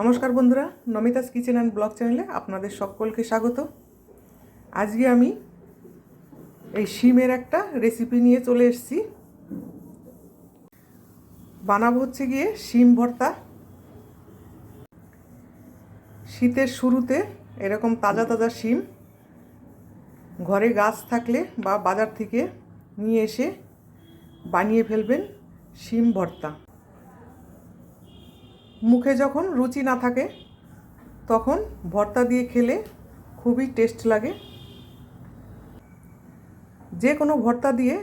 নমস্কার বন্ধুরা, নমিতাস kitchen and blog চ্যানেলে আপনাদের সকলকে স্বাগত। আজকে আমি এই শিমের একটা রেসিপি নিয়ে চলে এসেছি। বানাবো হচ্ছে গিয়ে শিম ভর্তা। শীতের শুরুতে এরকম তাজা তাজা শিম ঘরে গাছ থাকলে বা বাজার থেকে নিয়ে এসে বানিয়ে ফেলবেন শিম ভর্তা। মুখে যখন রুচি না থাকে, তখন ভর্তা দিয়ে খেলে খুবই টেস্ট লাগে। যে কোনো ভর্তা দিয়ে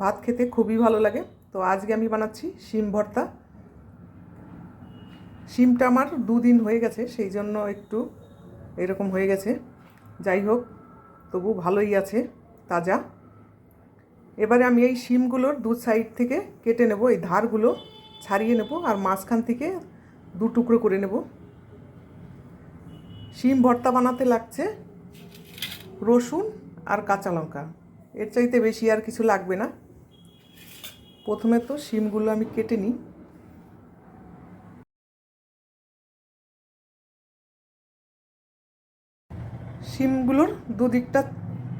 ভাত খেতে খুবই ভালো লাগে। তো আজকে আমি বানাচ্ছি শিম ভর্তা। শিমটা আমার দুদিন হয়ে গেছে, সেই জন্য একটু এরকম হয়ে গেছে। যাই হোক, তবু ভালোই আছে, তাজা। এবারে আমি এই শিমগুলোর দু সাইড থেকে কেটে নেব, এই ধারগুলো ছাড়িয়ে নেব, আর মাঝখান থেকে দু টুকরো করে নেব। শিম ভর্তা বানাতে লাগছে, রসুন আর কাঁচা লঙ্কা। এর চাইতে বেশি আর কিছু লাগবে না। প্রথমে তো শিমগুলো আমি কেটে নিই। শিমগুলোর দুদিকটা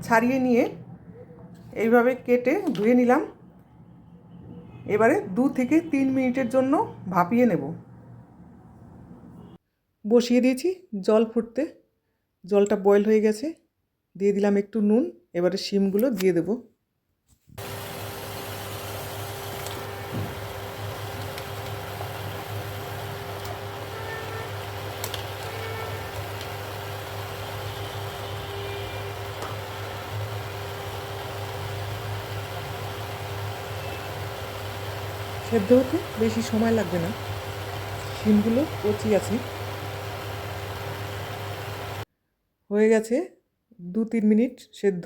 ছাড়িয়ে নিয়ে এইভাবে কেটে ধুয়ে নিলাম। এবারে দু থেকে তিন মিনিটের জন্য ভাপিয়ে নেব। বসিয়ে দিয়েছি, জল ফুটতে। জলটা বয়েল হয়ে গেছে। দিয়ে দিলাম একটু নুন, এবারে শিমগুলো দিয়ে দেব। সেদ্ধ হতে বেশি সময় লাগবে না। শিমগুলো কচি আছে। হয়ে গেছে। দু তিন মিনিট সেদ্ধ।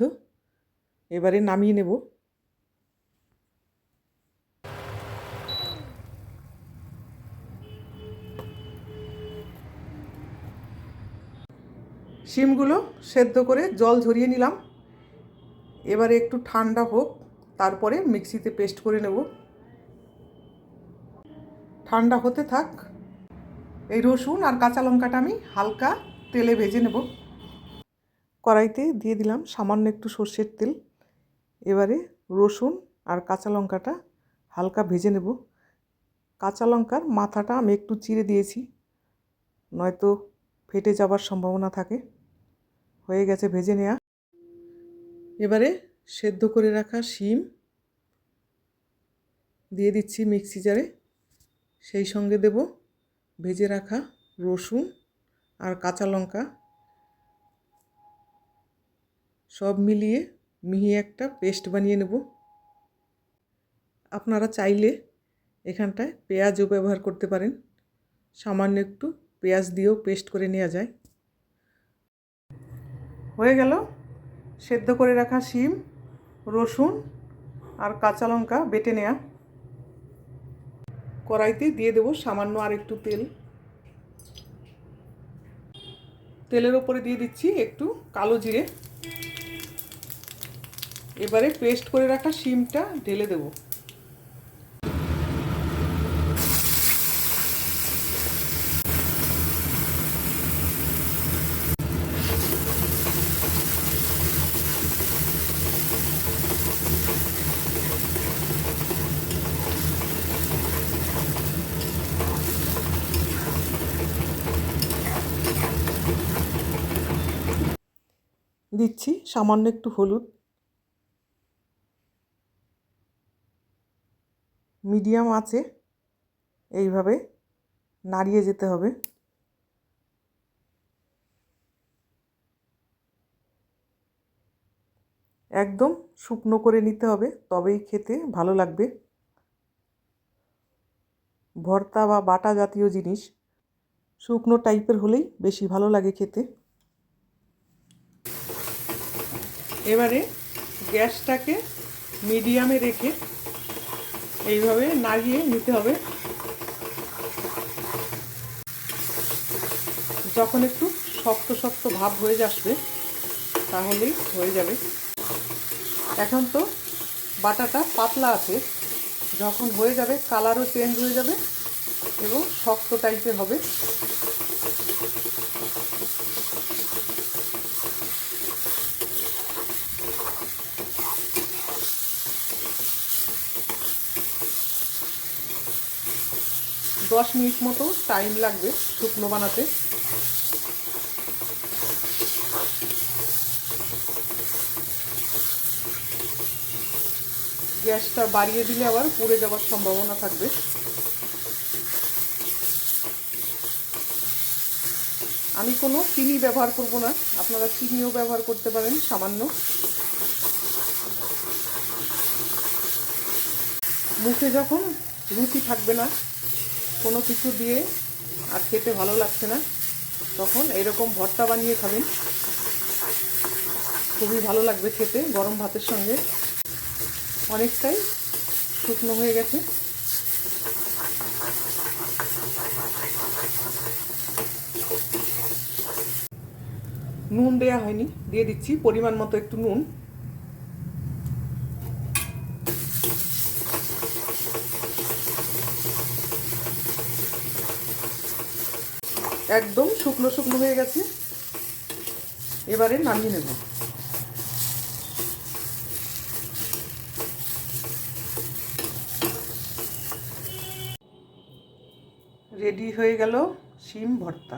এবারে নামিয়ে নেব। শিমগুলো সেদ্ধ করে জল ঝরিয়ে নিলাম। এবারে একটু ঠান্ডা হোক, তারপরে মিক্সিতে পেস্ট করে নেব। ঠান্ডা হতে থাক। এই রসুন আর কাঁচা লঙ্কাটা আমি হালকা তেলে ভেজে নেব। কড়াইতে দিয়ে দিলাম সামান্য একটু সর্ষের তেল। এবারে রসুন আর কাঁচা লঙ্কাটা হালকা ভেজে নেব। কাঁচা লঙ্কার মাথাটা আমি একটু চিড়ে দিয়েছি, নয়তো ফেটে যাবার সম্ভাবনা থাকে। হয়ে গেছে ভেজে নেওয়া এবারে সেদ্ধ করে রাখা শিম দিয়ে দিচ্ছি মিক্সি জারে। সেই সঙ্গে দেব ভেজে রাখা রসুন আর কাঁচা লঙ্কা। সব মিলিয়ে মিহি একটা পেস্ট বানিয়ে নেব। আপনারা চাইলে এখানটায় পেঁয়াজও ব্যবহার করতে পারেন। সামান্য একটু পেঁয়াজ দিয়েও পেস্ট করে নেওয়া যায়। হয়ে গেল সেদ্ধ করে রাখা শিম, রসুন আর কাঁচা লঙ্কা বেটে নেওয়া কড়াইতে দিয়ে দেবো সামান্য আর একটু তেল। তেলের ওপরে দিয়ে দিচ্ছি একটু কালো জিরে। এবারে পেস্ট করে রাখা শিমটা ঢেলে দেব। দিচ্ছি সামান্য একটু হলুদ। মিডিয়াম আছে। এইভাবে নাড়িয়ে যেতে হবে। একদম শুকনো করে নিতে হবে, তবেই খেতে ভালো লাগবে। ভর্তা বা বাটা জাতীয় জিনিস শুকনো টাইপের হলেই বেশি ভালো লাগে খেতে। এবারে গ্যাসটাকে মিডিয়ামে রেখে এইভাবে নাড়িয়ে নিতে হবে। যখন একটু শক্ত শক্ত ভাব হয়ে আসবে, তাহলেই হয়ে যাবে। এখন তো বাটাটা পাতলা আছে। যখন হয়ে যাবে কালারও চেঞ্জ হয়ে যাবে এবং শক্ত টাইপের হবে। দশ মিনিট মতো টাইম লাগবে শুকনো বানাতে। গ্যাসটা বাড়িয়ে দিলে আবার পুড়ে যাওয়ার সম্ভাবনা থাকবে। আমি কোনো চিনি ব্যবহার করব না। আপনারা চিনিও ব্যবহার করতে পারেন, সামান্য। মুখে যখন রুচি থাকবে না কোনো কিছু দিয়ে আর খেতে ভালো লাগছে না, তখন এরকম ভর্তা বানিয়ে খাবেন। খুবই ভালো লাগবে খেতে গরম ভাতের সঙ্গে। অনেকটাই শুকনো হয়ে গেছে। নুন দেয়া হয়নি, দিয়ে দিচ্ছি পরিমাণ মতো একটু নুন। একদম শুকনো শুকনো হয়ে গেছে। এবারে নামিয়ে নেব। রেডি হয়ে গেল শিম ভর্তা।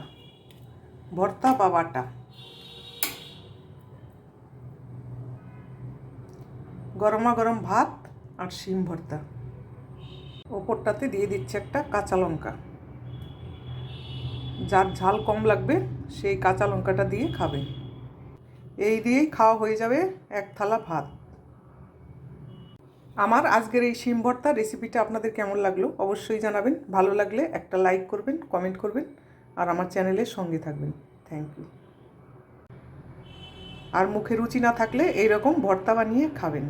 ভর্তা বা বাটা গরমা গরম ভাত আর শিম ভর্তা। ওপরটাতে দিয়ে দিচ্ছে একটা কাঁচা লঙ্কা। যার ঝাল কম লাগবে সেই কাঁচা লঙ্কাটা দিয়ে খাবে। এই দিয়েই খাওয়া হয়ে যাবে এক থালা ভাত। আমার আজকের এই শিম ভর্তা রেসিপিটা আপনাদের কেমন লাগল অবশ্যই জানাবেন। ভালো লাগলে একটা লাইক করবেন কমেন্ট করবেন, আর আমার চ্যানেলের সঙ্গে থাকবেন। থ্যাংক ইউ আর মুখে রুচি না থাকলে এইরকম ভর্তা বানিয়ে খাবেন।